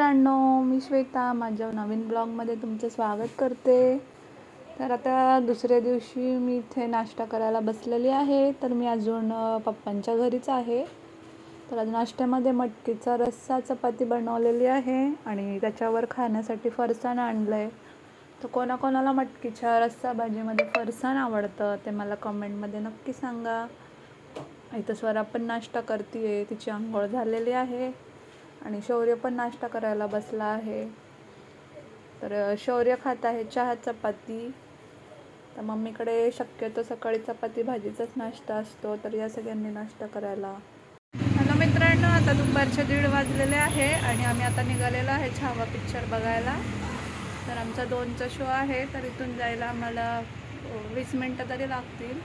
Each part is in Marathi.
मित्रांनो मी श्वेता. माझ्या नवीन ब्लॉगमध्ये तुमचं स्वागत करते. तर आता दुसऱ्या दिवशी मी इथे नाश्ता करायला बसलेली आहे. तर मी अजून पप्पांच्या घरीच आहे. तर आज नाश्त्यामध्ये मटकीचा रस्सा चपाती बनवलेली आहे आणि त्याच्यावर खाण्यासाठी फरसाण आणलं आहे तर कोणाकोणाला मटकीच्या रस्सा भाजीमध्ये फरसाण आवडतं ते मला कमेंटमध्ये नक्की सांगा. इथं स्वरा पण नाश्ता करते आहे तिची आंघोळ झालेली आहे. आणि शौर्य पण नाश्ता करायला बसला आहे. तर शौर्य खात आहे चहा चपाती. तर मम्मीकडे शक्यतो सकाळी चपाती भाजीचाच नाश्ता असतो. तर या सगळ्यांनी नाश्ता करायला. हॅलो मित्रांनो आता दुपारचे दीड वाजलेले आहे आणि आम्ही आता निघालेलो आहे छावा पिक्चर बघायला. तर आमचा दोनचा शो आहे तर इथून जायला आम्हाला वीस मिनटं तरी लागतील.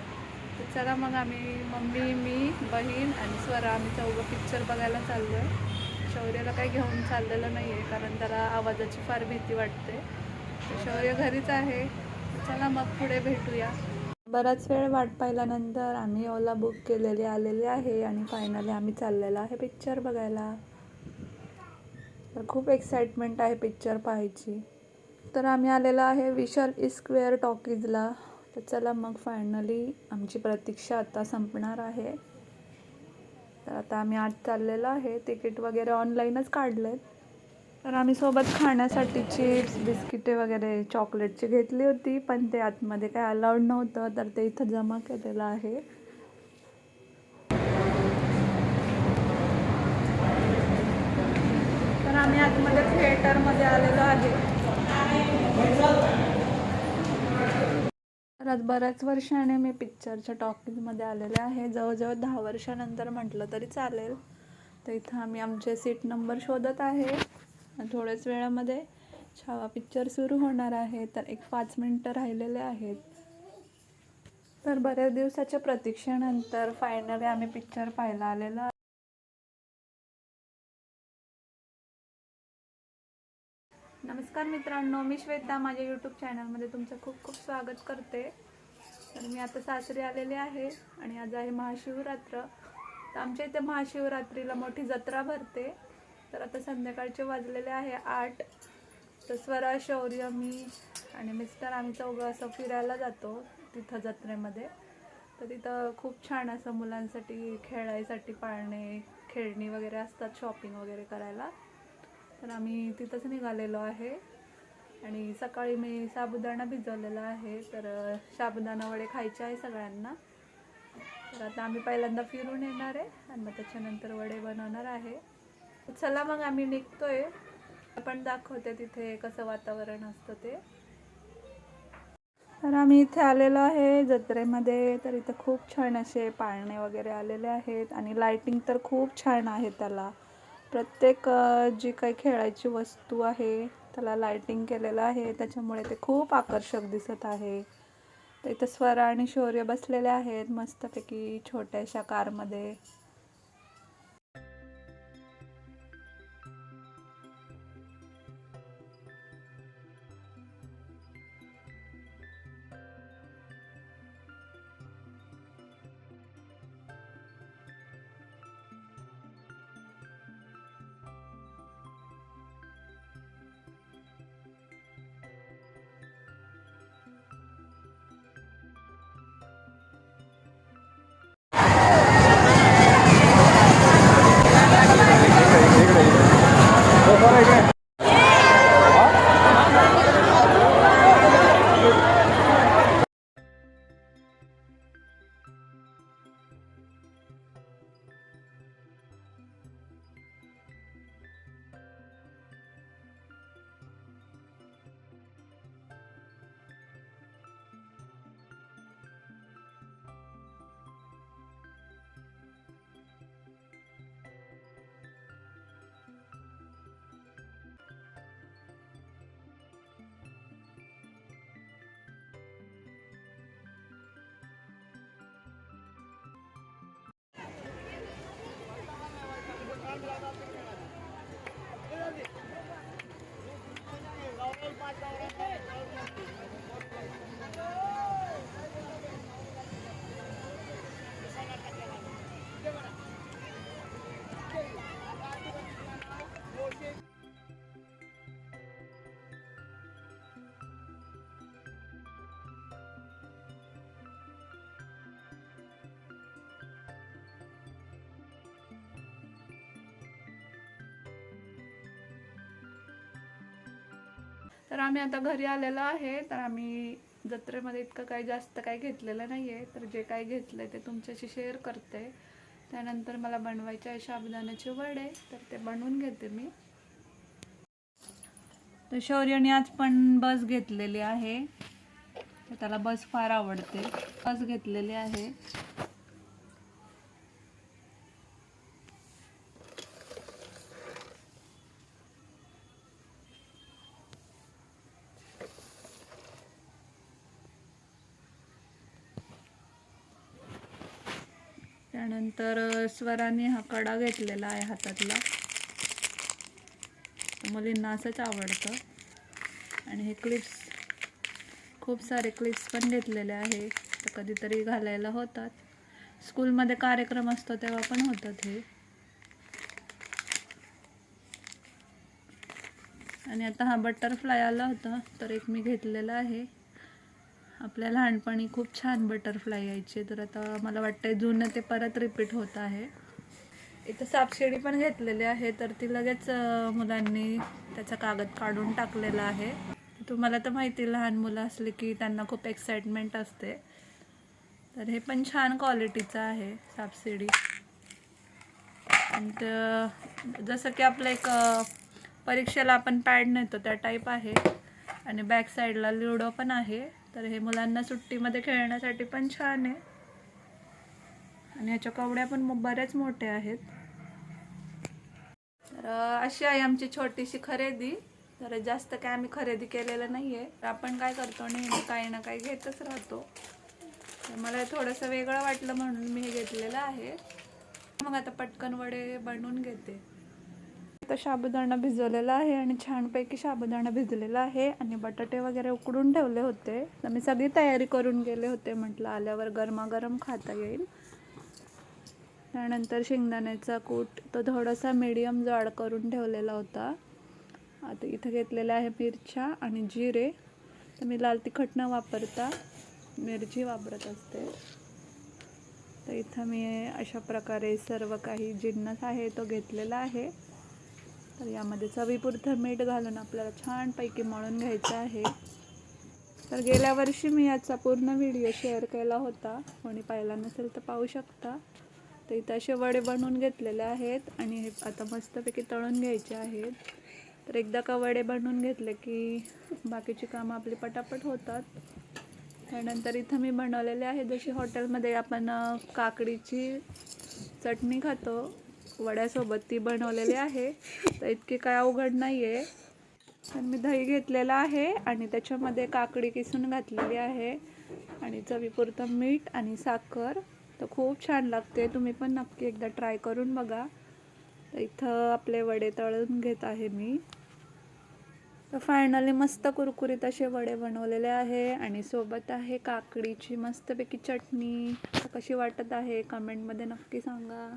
तर चला मग आम्ही मम्मी मी बहीण आणि स्वरा आम्ही चौघं पिक्चर बघायला चाललो आहे शौर्याला काही घेऊन चाललेलं नाही आहे कारण त्याला आवाजाची फार भीती वाटते. शौर्य घरीच आहे. चला मग पुढे भेटूया. बराच वेळ वाट पाहिल्यानंतर आम्ही ओला बुक केलेली आलेली आहे आणि फायनली आम्ही चाललेलो आहे पिक्चर बघायला. तर खूप एक्साइटमेंट आहे पिक्चर पाहायची. तर आम्ही आलेलो आहे विशाल e इस्क्वेअर टॉकीजला तर चला मग फायनली आमची प्रतीक्षा आता संपणार आहे. तर आता आम्ही आत चाललेलो आहे. तिकीट वगैरे ऑनलाईनच काढलेत. तर आम्ही सोबत खाण्यासाठी चिप्स बिस्किटे वगैरे चॉकलेटची घेतली होती पण ते आतमध्ये काय अलाउड नव्हतं तर ते इथं जमा केलेलं आहे. तर आम्ही आतमध्ये थिएटरमध्ये आलेलो आहे. आज बऱ्याच वर्षाने मी पिक्चरच्या टॉकीजमध्ये आलेले आहे. जवळजवळ दहा वर्षानंतर म्हटलं तरी चालेल. तर इथं आम्ही आमचे सीट नंबर शोधत आहे. थोड्याच वेळामध्ये छावा पिक्चर सुरू होणार आहे. तर एक पाच मिनटं राहिलेले आहेत. तर बऱ्याच दिवसाच्या प्रतीक्षेनंतर फायनली आम्ही पिक्चर पाहायला आलेलो आहे. नमस्कार मित्रांनो मी श्वेता. माझ्या यूट्यूब चॅनलमध्ये तुमचं खूप खूप स्वागत करते. तर मी आता सासरी आलेले आहे आणि आज आहे महाशिवरात्र. तर आमच्या इथे महाशिवरात्रीला मोठी जत्रा भरते. तर आता संध्याकाळचे वाजलेले आहे आठ. तर स्वरा शौर्य मी आणि मिस्टर आम्ही चौघं असं फिरायला जातो तिथं जत्रेमध्ये. तर तिथं खूप छान असं मुलांसाठी खेळायसाठी पाळणे खेळणी वगैरे असतात शॉपिंग वगैरे करायला. तर आम्ही तिथंच निघालेलो आहे. आणि सकाळी मी साबुदाणा भिजवलेला आहे. तर साबुदाणा वडे खायचे आहे सगळ्यांना. तर आता आम्ही पहिल्यांदा फिरून येणार आहे आणि मग त्याच्यानंतर वडे बनवणार आहे. चला मग आम्ही निघतोय. पण दाखवते तिथे कसं वातावरण असतं ते. तर आम्ही इथे आलेलो आहे जत्रेमध्ये. तर इथे खूप छान असे पाळणे वगैरे आलेले आहेत आणि लाइटिंग तर खूप छान आहे त्याला. प्रत्येक जी काही खेळायची वस्तू आहे त्याला लाइटिंग केलेलं आहे त्याच्यामुळे ते खूप आकर्षक दिसत आहे. तर इथं स्वरा आणि शौर्य बसलेले आहेत मस्तपैकी छोट्याशा कारमध्ये. तर आम्ही आता घरी आलेलो आहे. तर आम्ही जत्रेमध्ये इतकं काही जास्त काही घेतलेलं नाही आहे तर जे काही घेतलं आहे ते तुमच्याशी शेअर करते. त्यानंतर मला बनवायचे आहे साबुदाण्याचे वडे. तर ते बनवून घेते मी. तर शौर्यने आज पण बस घेतलेली आहे. तर त्याला बस फार आवडते. बस घेतलेली आहे. त्यानंतर स्वराने हा कडा घेतलेला आहे हातातला. मुलींना असंच आवडतं. आणि हे क्लिप्स खूप सारे क्लिप्स पण घेतलेले आहे. तर कधीतरी घालायला होतात. स्कूलमध्ये कार्यक्रम असतो तेव्हा पण होतात हे. आणि आता हा बटरफ्लाय आला होता तर एक मी घेतलेला आहे. आपल्या लहानपणी खूप छान बटरफ्लाय यायचे. तर आता मला वाटतंय जुनं ते परत रिपीट होत आहे. इथं सापशिडी पण घेतलेली आहे तर ती लगेच मुलांनी त्याचा कागद काढून टाकलेला आहे. तुम्हाला तर माहिती लहान मुलं असली की त्यांना खूप एक्साइटमेंट असते. तर हे पण छान क्वालिटीचं आहे सापशिडी. आणि जसं की आपलं एक परीक्षेला आपण पॅड नेतो त्या टाईप आहे. आणि बॅक साईडला लुडो पण आहे. तर हे मुलांना सुट्टीमध्ये खेळण्यासाठी पण छान आहे. आणि ह्याच्या कवड्या पण बऱ्याच मोठ्या आहेत. तर अशी आहे आमची छोटीशी खरेदी. तर जास्त काय आम्ही खरेदी केलेलं नाही आहे तर आपण काय करतो नेहमी काही ना काही घेतच राहतो. तर मला थोडंसं वेगळं वाटलं म्हणून मी हे घेतलेलं आहे. मग आता पटकन वडे बनवून घेते. आता साबुदाणा भिजवलेला आहे आणि छानपैकी साबुदाणा भिजलेला आहे आणि बटाटे वगैरे उकडून ठेवले होते. तर मी सगळी तयारी करून गेले होते म्हटलं आल्यावर गरमागरम खाता येईल. त्यानंतर शेंगदाण्याचा कूट तो थोडासा मीडियम जाड करून ठेवलेला होता. आता इथं घेतलेल्या आहे मिरच्या आणि जिरे. तर मी लाल तिखट न वापरता मिरची वापरत असते. तर इथं मी अशा प्रकारे सर्व काही जिन्नस आहे तो घेतलेला आहे. तर यामध्ये चवीपुरतं मीठ घालून आपल्याला छानपैकी मळून घ्यायचं आहे. तर गेल्या वर्षी मी याचा पूर्ण व्हिडिओ शेअर केला होता. कोणी पाहिला नसेल तर पाहू शकता. तर इथं असे वडे बनवून घेतलेले आहेत आणि हे आता मस्तपैकी तळून घ्यायचे आहेत. तर एकदा का वडे बनवून घेतले की बाकीची कामं आपली पटापट होतात. त्यानंतर इथं मी बनवलेले आहे. जशी हॉटेलमध्ये आपण काकडीची चटणी खातो वड्यासोबत ती बनवलेली आहे. तर इतकी काय अवघड नाही आहे तर मी दही घेतलेलं आहे आणि त्याच्यामध्ये काकडी किसून घातलेली आहे आणि चवीपुरतं मीठ आणि साखर. तर खूप छान लागते. तुम्ही पण नक्की एकदा ट्राय करून बघा. तर इथं आपले वडे तळून घेत आहे मी. तर फायनली मस्त कुरकुरीत असे वडे बनवलेले आहे आणि सोबत आहे काकडीची मस्तपैकी चटणी. तर कशी वाटत आहे? कमेंटमध्ये नक्की सांगा.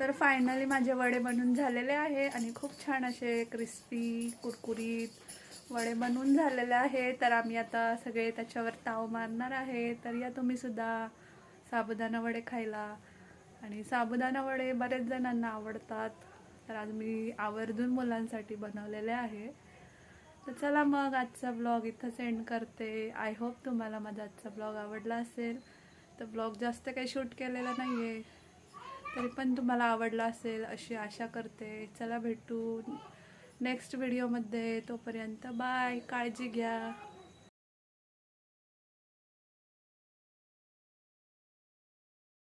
तर फायनली माझे वडे बनून झालेले आहे आणि खूप छान असे क्रिस्पी कुरकुरीत वडे बनवून झालेले आहे. तर आम्ही आता सगळे त्याच्यावर ताव मारणार आहे. तर या तुम्हीसुद्धा साबुदाणा वडे खायला. आणि साबुदाणा वडे बरेच जणांना आवडतात. तर आज मी आवर्जून मुलांसाठी बनवलेले आहे. तर चला मग आजचा ब्लॉग इथं सेंड करते. आय होप तुम्हाला माझा आजचा ब्लॉग आवडला असेल. तर ब्लॉग जास्त काही शूट केलेला नाही आहे तरी पण तुम्हाला आवडला असेल अशी आशा करते. चला भेटू नेक्स्ट व्हिडिओमध्ये तोपर्यंत बाय काळजी घ्या.